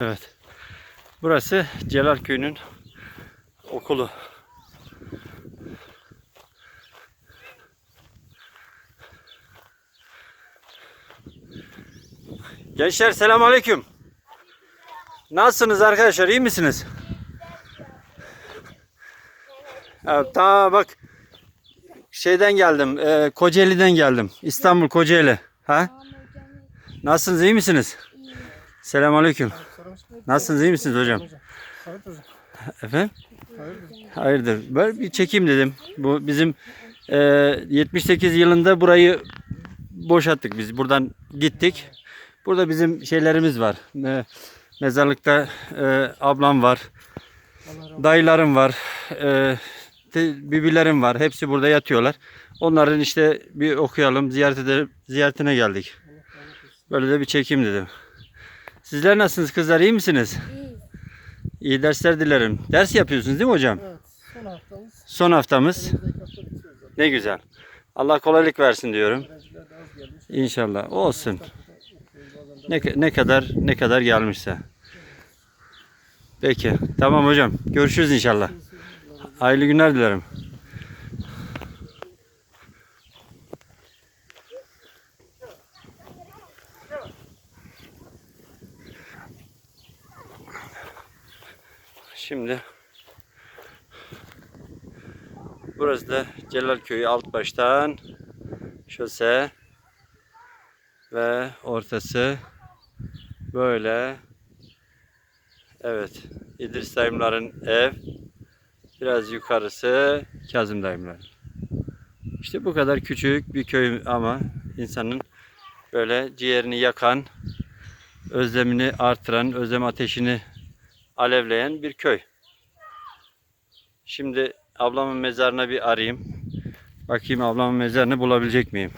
Evet. Burası Celal Köyü'nün okulu. Gençler selamünaleyküm. Nasılsınız arkadaşlar? iyi misiniz? Evet, ta bak şeyden geldim. E, Kocaeli'den geldim. İstanbul Kocaeli. Ha? Nasılsınız? iyi misiniz? Selamünaleyküm. Nasılsınız? iyi misiniz hocam? Efendim? Hayırdır. Böyle bir çekeyim dedim. Bu bizim e, 78 yılında burayı boşalttık biz. Buradan gittik. Burada bizim şeylerimiz var. E, mezarlıkta e, ablam var. Dayılarım var. E, bibilerim var. Hepsi burada yatıyorlar. Onların işte bir okuyalım, ziyaret edelim, ziyaretine geldik. Böyle de bir çekeyim dedim. Sizler nasılsınız kızlar? iyi misiniz? İyi dersler dilerim. Ders yapıyorsunuz değil mi hocam? Evet, son haftamız. Son haftamız. Ne güzel. Allah kolaylık versin diyorum. İnşallah. Olsun. Ne, ne kadar ne kadar gelmişse. Peki. Tamam hocam. Görüşürüz inşallah. Hayırlı günler dilerim. Şimdi burası da Celal Köyü alt baştan. Şose ve ortası böyle. Evet İdris dayımların ev biraz yukarısı Kazım dayımlar işte bu kadar küçük bir köy ama insanın böyle ciğerini yakan özlemini artıran özlem ateşini alevleyen bir köy. Şimdi ablamın mezarına bir arayayım. Bakayım ablamın mezarını bulabilecek miyim